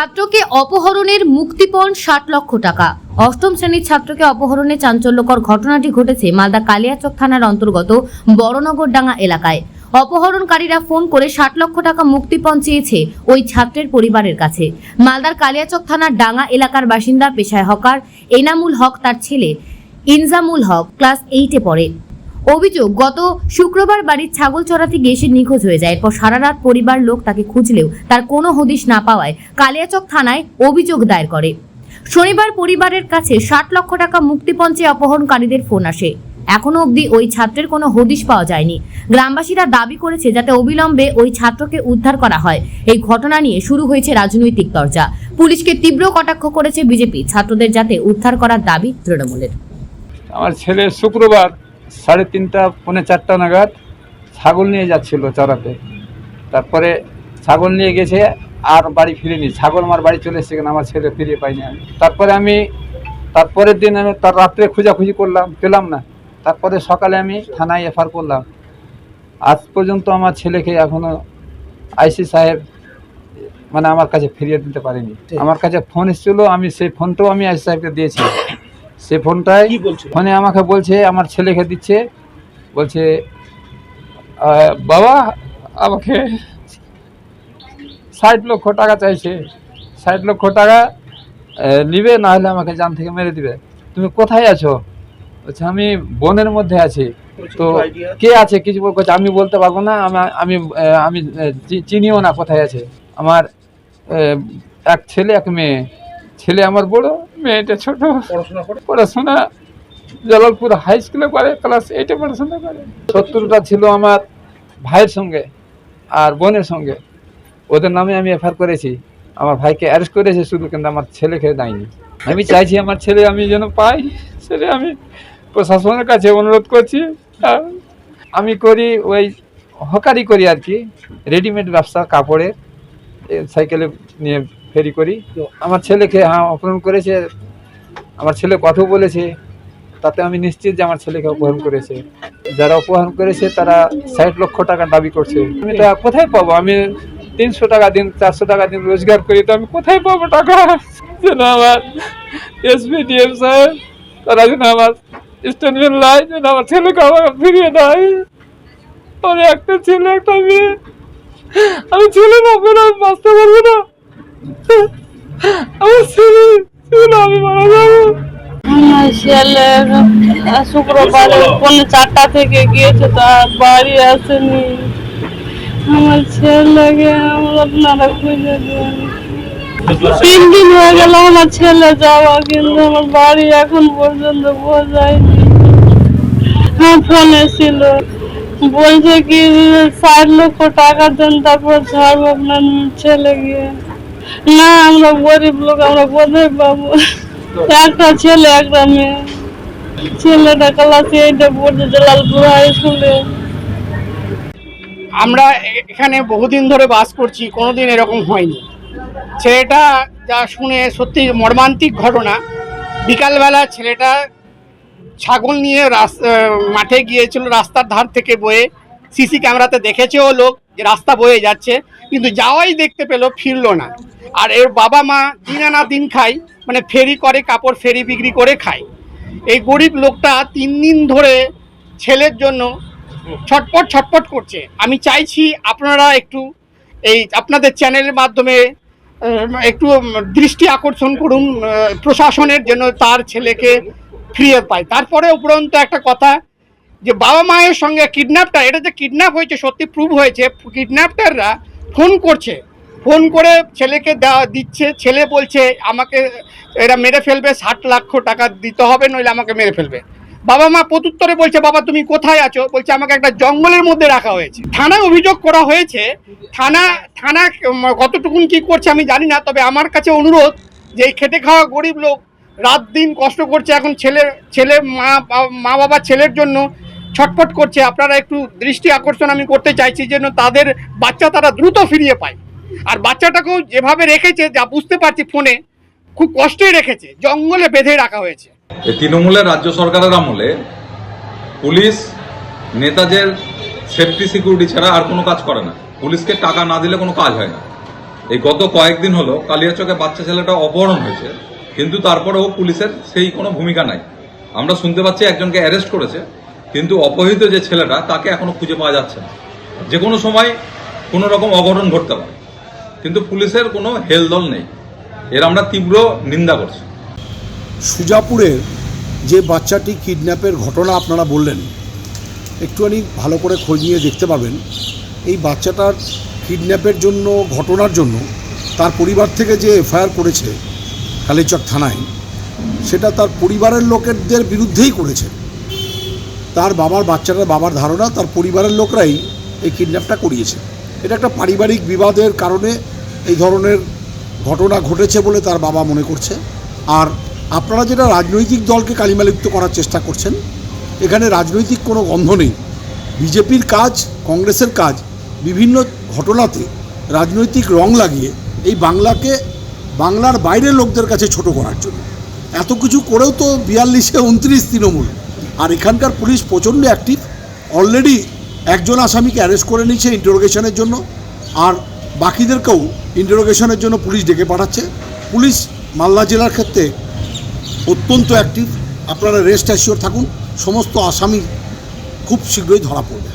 ছাত্রকে অপহরণের মুক্তিপণ ষাট লক্ষ টাকা। অষ্টম শ্রেণির ছাত্রকে অপহরণে চাঞ্চল্যকর ঘটনাটি ঘটেছে মালদা কালিয়াচক থানার অন্তর্গত বড়নগরডাঙ্গা এলাকায়। অপহরণকারীরা ফোন করে ষাট লক্ষ টাকা মুক্তিপণ চেয়েছে ওই ছাত্রের পরিবারের কাছে। মালদার কালিয়াচক থানার ডাঙ্গা এলাকার বাসিন্দা পেশায় হকার এনামুল হক তার ছেলে ইনজামুল হক ক্লাস এইটে পড়ে। অভিযোগ, গত শুক্রবার বাড়ির ছাগল চড়াতে গিয়ে সে নিখোঁজ হয়ে যায়। এরপর সারা রাত পরিবার লোক তাকে খুঁজলেও তার কোনো হদিশ না পাওয়ায় কালিয়াচক থানায় অভিযোগ দায়ের করে। শনিবার পরিবারের কাছে ষাট লক্ষ টাকা মুক্তিপঞ্চে অপহরণকারীদের ফোন আসে। এখনও অবধি ওই ছাত্রের কোনো হদিশ পাওয়া যায়নি। গ্রামবাসীরা দাবি করেছে যাতে অবিলম্বে ওই ছাত্রকে উদ্ধার করা হয়। এই ঘটনা নিয়ে শুরু হয়েছে রাজনৈতিক চর্চা পুলিশকে তীব্র কটাক্ষ করেছে বিজেপি, ছাত্রদের যাতে উদ্ধার করার দাবি তৃণমূলের। আমার ছেলে শুক্রবার সাড়ে তিনটা পৌনে চারটা নাগাদ ছাগল নিয়ে যাচ্ছিল চড়াতে। তারপরে ছাগল নিয়ে গেছে আর বাড়ি ফিরিনি। ছাগল আমার বাড়ি চলে এসেছে আমার ছেলে ফিরিয়ে পাইনি আমি। তারপরে আমি তারপরের দিন আমি তার রাত্রে খোঁজাখুঁজি করলাম পেলাম না। তারপরে সকালে আমি থানায় এফআর করলাম। আজ পর্যন্ত আমার ছেলেকে এখনও আইসি সাহেব মানে আমার কাছে ফিরিয়ে দিতে পারেনি। আমার কাছে ফোন এসেছিল আমি সেই ফোনটাও আমি আইসি সাহেবকে দিয়েছি। সে ফোনটায় কি বলছিল? ফোনে আমাকে বলছে আমার ছেলেকে দিচ্ছে বলছে বাবা আমাকে ষাট লক্ষ টাকা চাইছে। ষাট লক্ষ টাকা নিবে না হলে আমাকে জান থেকে মেরে দিবে। তুমি কোথায় আছো? বলছে আমি বনের মধ্যে আছি। তো কে আছে? কিছু বল- বলছে আমি বলতে পারব না আমি আমি চিনিও না কোথায় আছে। আমার এক ছেলে এক মেয়ে। ছেলে আমার বড় মেয়েটা ছোট। পড়াশোনা করে? পড়াশোনা জলালপুর হাই স্কুলে করে ক্লাস এইটে পড়াশোনা করে। শত্রুটা ছিল আমার ভাইয়ের সঙ্গে আর বোনের সঙ্গে। ওদের নামে আমি এফআইআর করেছি। আমার ভাইকে অ্যারেস্ট করেছে শুধু কিন্তু আমার ছেলেকে দেয়নি। আমি চাইছি আমার ছেলে আমি যেন পাই সেটা আমি প্রশাসনের কাছে অনুরোধ করছি। আমি করি ওই হকারি করি আর কি রেডিমেড ব্যবসা কাপড়ের সাইকেলে নিয়ে ফেরি করি। তো আমার ছেলেকে হ্যাঁ অপহরণ করেছে। আমার ছেলে কথা বলেছে। তাতে আমি নিশ্চিত যে আমার ছেলেকে অপহরণ করেছে। যারা অপহরণ করেছে, তারা ষাট লক্ষ টাকা দাবি করছে। আমি তা কোথায় পাবো? আমি তিনশো টাকা দিন, চারশো টাকা দিন রোজগার করি, তো আমি কোথায় পাবো টাকা? যেন আমার এসপি ডিএম সাহেব তারা যেন আমার স্টেটমেন্ট লাই যেন আমার ছেলেকে আমার ফিরিয়ে দেয়। আমার একটা ছেলে, একটা মেয়ে। আমি ছেলে না বাঁচতে পারব না। ছেলে ছেলে শুক্রবার পৌনে চারটা থেকে গিয়েছে তা বাড়ি আসেনি। আমার ছেলেকে আপনারা খুঁজে দেন। তিন দিন হয়ে গেল আমার ছেলে যাওয়া, কিন্তু আমার বাড়ি এখন পর্যন্ত বোঝায়নি হ্যাঁ ফোন এসেছিল, বলছে কি, ষাট লক্ষ টাকা দেন, তারপর ছাড়বো আপনার ছেলে গিয়ে না আমরা গরিব লোক আমরা কোথায় পাবো একটা ছেলে একটা মেয়ে। ছেলেটা ক্লাস এইটে পড়ছে জালালপুর হাই স্কুলে আমরা এখানে বহুদিন ধরে বাস করছি কোনোদিন এরকম হয়নি। ছেলেটা যা শুনে সত্যি মর্মান্তিক ঘটনা। বিকালবেলা ছেলেটা ছাগল নিয়ে রাস- আহ, মাঠে গিয়েছিল রাস্তার ধার থেকে বয়ে। সিসি ক্যামেরাতে দেখেছেও লোক। যে রাস্তা বয়ে যাচ্ছে, কিন্তু যাওয়াই দেখতে পেল, ফিরলো না। আর এর বাবা মা দিন আনা দিন খায় মানে ফেরি করে, কাপড় ফেরি বিক্রি করে খায়। এই গরিব লোকটা তিন দিন ধরে ছেলের জন্য ছটপট ছটপট করছে। আমি চাইছি আপনারা একটু এই আপনাদের চ্যানেলের মাধ্যমে একটু দৃষ্টি আকর্ষণ করুন প্রশাসনের জন্য তার ছেলেকে ফিরিয়ে পায়। তারপরে উপরন্ত একটা কথা যে বাবা মায়ের সঙ্গে কিডন্যাপটা এটা যে কিডন্যাপ হয়েছে, সত্যি প্রুভ হয়েছে কিডন্যাপটাররা ফোন করছে। ফোন করে ছেলেকে দেওয়া, দিচ্ছে, ছেলে বলছে, আমাকে এরা মেরে ফেলবে, ষাট লক্ষ টাকা দিতে হবে, নইলে আমাকে মেরে ফেলবে। বাবা মা প্রত্যুত্তরে বলছে, বাবা, তুমি কোথায় আছো? বলছে, আমাকে একটা জঙ্গলের মধ্যে রাখা হয়েছে। থানায় অভিযোগ করা হয়েছে, থানা থানা কতটুকুন কি করছে আমি জানি না, তবে আমার কাছে অনুরোধ যে এই খেটে খাওয়া গরিব লোক রাত দিন কষ্ট করছে এখন ছেলে ছেলে মা মা বাবা ছেলের জন্য ছটফট করছে। আপনারা একটু দৃষ্টি আকর্ষণ আমি করতে চাইছি যেন তাদের বাচ্চা তারা দ্রুত ফিরিয়ে পায়। আর বাচ্চাটাকেও যেভাবে রেখেছে, যা বুঝতে পারছি ফোনে, খুব কষ্টই রেখেছে। জঙ্গলে বেঁধে রাখা হয়েছে। তৃণমূলের রাজ্য সরকারের আমলে পুলিশ, নেতাদের সেফটি সিকিউরিটি ছাড়া আর কোনো কাজ করে না। পুলিশকে টাকা না দিলে কোনো কাজ হয় না। এই গত কয়েকদিন হলো কালিয়াচকে বাচ্চা ছেলেটা অপহরণ হয়েছে, কিন্তু তারপরেও পুলিশের সেই কোনো ভূমিকা নাই। আমরা শুনতে পাচ্ছি একজনকে অ্যারেস্ট করেছে। কিন্তু অপহৃত যে ছেলেটা, তাকে এখনও খুঁজে পাওয়া যাচ্ছে না। যে কোনো সময় কোনো রকম অঘটন ঘটতে পারে। কিন্তু পুলিশের কোনো হেলদল নেই। এর আমরা তীব্র নিন্দা করছি। সুজাপুরের যে বাচ্চাটি কিডন্যাপের ঘটনা আপনারা বললেন, একটুখানি ভালো করে খোঁজ নিয়ে দেখতে পাবেন। এই বাচ্চাটার কিডন্যাপের জন্য, ঘটনার জন্য তার পরিবার থেকে যে এফআইআর করেছে কালীচক থানায়, সেটা তার পরিবারের লোকেদের বিরুদ্ধেই করেছে। তার বাবার বাচ্চাটার বাবার ধারণা, তার পরিবারের লোকরাই এই কিডন্যাপটা করিয়েছে। এটা একটা পারিবারিক বিবাদের কারণে এই ধরনের ঘটনা ঘটেছে বলে তার বাবা মনে করছে। আর আপনারা যেটা রাজনৈতিক দলকে কালিমালিপ্ত করার চেষ্টা করছেন, এখানে রাজনৈতিক কোনো গন্ধ নেই। বিজেপির কাজ, কংগ্রেসের কাজ, বিভিন্ন ঘটনাতে রাজনৈতিক রং লাগিয়ে এই বাংলাকে, বাংলার বাইরের লোকদের কাছে ছোট করার জন্য। এত কিছু করেও তো বিয়াল্লিশে উনত্রিশ তৃণমূল। আর এখানকার পুলিশ প্রচণ্ড অ্যাক্টিভ অলরেডি একজন আসামিকে অ্যারেস্ট করে নিয়েছে ইন্টারোগেশনের জন্য, আর বাকিদেরকেও ইন্টারোগেশনের জন্য পুলিশ ডেকে পাঠাচ্ছে। পুলিশ মালদা জেলার ক্ষেত্রে অত্যন্ত অ্যাক্টিভ আপনারা রেস্ট অ্যাসিওর থাকুন, সমস্ত আসামি খুব শীঘ্রই ধরা পড়বে।